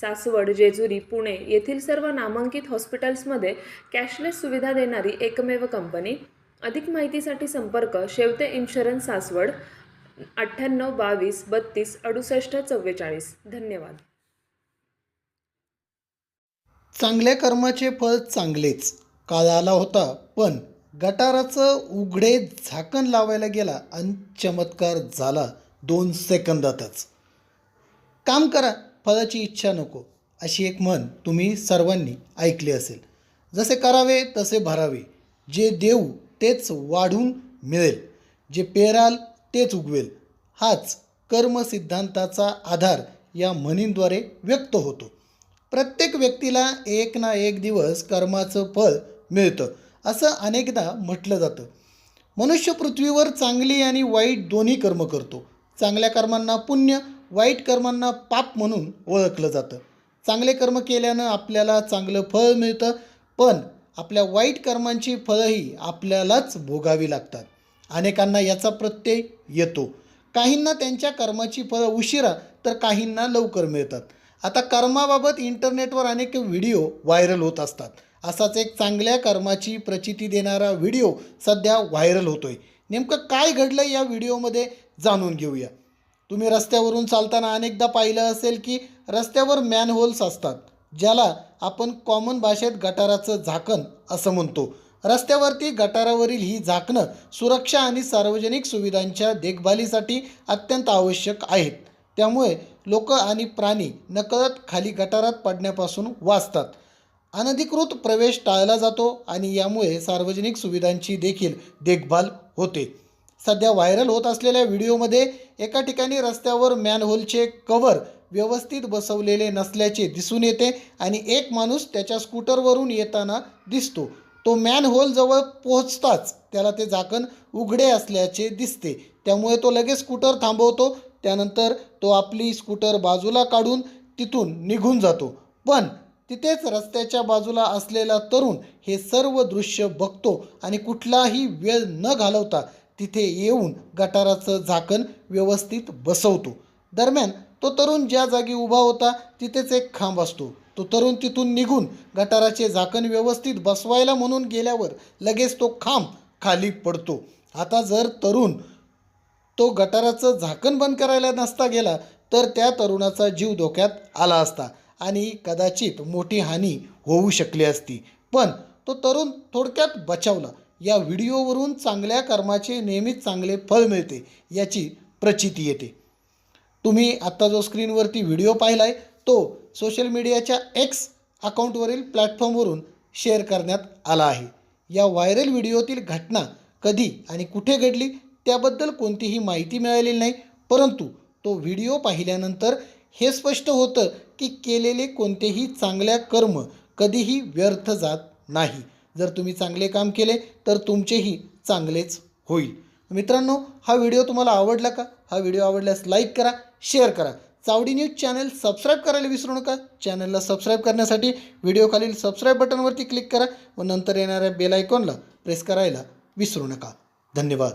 सासवड जेजुरी पुणे येथील सर्व नामांकित हॉस्पिटल्समध्ये कॅशलेस सुविधा देणारी एकमेव कंपनी. अधिक माहितीसाठी संपर्क शेवते इन्शुरन्स सासवड अठ्ठ्याण्णव बावीस बत्तीस अडुसष्ट चव्वेचाळीस. धन्यवाद. चांगल्या कर्माचे फळ चांगलेच. काळ आला होता पण गटाराचं उघडे झाकण लावायला गेला आणि चमत्कार झाला दोन सेकंदातच. काम करा. फळाची इच्छा नको अशी एक म्हण तुम्ही सर्वांनी ऐकली असेल. जसे करावे तसे भरावे. जे देऊ तेच वाढून मिळेल. जे पेराल तेच उगवेल. हाच कर्मसिद्धांताचा आधार या म्हणींद्वारे व्यक्त होतो. प्रत्येक व्यक्तीला एक ना एक दिवस कर्माचं फळ मिळतं असं अनेकदा म्हटलं जातं. मनुष्य पृथ्वीवर चांगली आणि वाईट दोन्ही कर्म करतो. चांगल्या कर्मांना पुण्य वाईट कर्मांना पाप म्हणून ओळखलं जातं. चांगले कर्म केल्यानं आपल्याला चांगलं फळ मिळतं पण आपल्या वाईट कर्मांची फळंही आपल्यालाच भोगावी लागतात. अनेकांना याचा प्रत्यय येतो. काहींना त्यांच्या कर्माची फळं उशिरा तर काहींना लवकर मिळतात. आता कर्माबाबत इंटरनेटवर अनेक व्हिडिओ व्हायरल होत असतात. असाच एक चांगल्या कर्माची प्रचिती देणारा व्हिडिओ सध्या व्हायरल होतोय. नेमकं काय घडलं या व्हिडिओमध्ये जाणून घेऊया. तुम्ही रस्त्यावरून चालताना अनेकदा पाहिलं असेल की रस्त्यावर मॅनहोल्स असतात ज्याला आपण कॉमन भाषेत गटाराचं झाकण असं म्हणतो. रस्त्यावरती गटारावरील ही झाकणं सुरक्षा आणि सार्वजनिक सुविधांच्या देखभालीसाठी अत्यंत आवश्यक आहेत. त्यामुळे लोक आणि प्राणी नकळत खाली गटारात पडण्यापासून वाचतात. अनधिकृत प्रवेश टाळला जातो आणि यामुळे सार्वजनिक सुविधांची देखील देखभाल होते. सध्या व्हायरल होत असलेल्या व्हिडिओमध्ये एका ठिकाणी रस्त्यावर मॅनहोलचे कव्हर व्यवस्थित बसवलेले नसल्याचे दिसून येते आणि एक माणूस त्याच्या स्कूटरवरून येताना दिसतो. तो मॅनहोलजवळ पोहोचताच त्याला ते झाकण उघडे असल्याचे दिसते. त्यामुळे तो लगेच स्कूटर थांबवतो त्यानंतर तो आपली स्कूटर बाजूला काढून तिथून निघून जातो. पण तिथेच रस्त्याच्या बाजूला असलेला तरुण हे सर्व दृश्य बघतो आणि कुठलाही वेळ न घालवता तिथे येऊन गटाराचं झाकण व्यवस्थित बसवतो. दरम्यान तो तरुण ज्या जागी उभा होता तिथेच एक खांब असतो. तो तरुण तिथून निघून गटाराचे झाकण व्यवस्थित बसवायला म्हणून गेल्यावर लगेच तो खांब खाली पडतो. आता जर तरुण तो गटाराचं झाकण बंद करायला नसता गेला तर त्या तरुणाचा जीव धोक्यात आला असता आणि कदाचित मोठी हानी होऊ शकली असती. पण तो तरुण थोडक्यात बचावला. या व्हिडिओवरून चांगल्या कर्माचे नेहमीच चांगले फळ मिळते याची प्रचिती येते. तुम्ही आत्ता जो स्क्रीनवरती व्हिडिओ पाहिला आहे तो सोशल मीडियाच्या एक्स अकाउंटवरील प्लॅटफॉर्मवरून शेअर करण्यात आला आहे. या व्हायरल व्हिडिओतील घटना कधी आणि कुठे घडली त्याबद्दल कोणतीही माहिती मिळालेली नाही परंतु तो व्हिडिओ पाहिल्यानंतर हे स्पष्ट होतं की केलेले कोणतेही चांगल्या कर्म कधीही व्यर्थ जात नाही. जर तुम्ही चांगले काम केले तर तुमचेही चांगलेच होईल. मित्रांनो हा व्हिडिओ तुम्हाला आवडला का? हा व्हिडिओ आवडल्यास लाईक करा शेअर करा. चावडी न्यूज चॅनल सबस्क्राईब करायला विसरू नका. चॅनलला सबस्क्राईब करण्यासाठी व्हिडिओखालील सबस्क्राईब बटनवरती क्लिक करा व नंतर येणाऱ्या बेल आयकॉनला प्रेस करायला विसरू नका. धन्यवाद.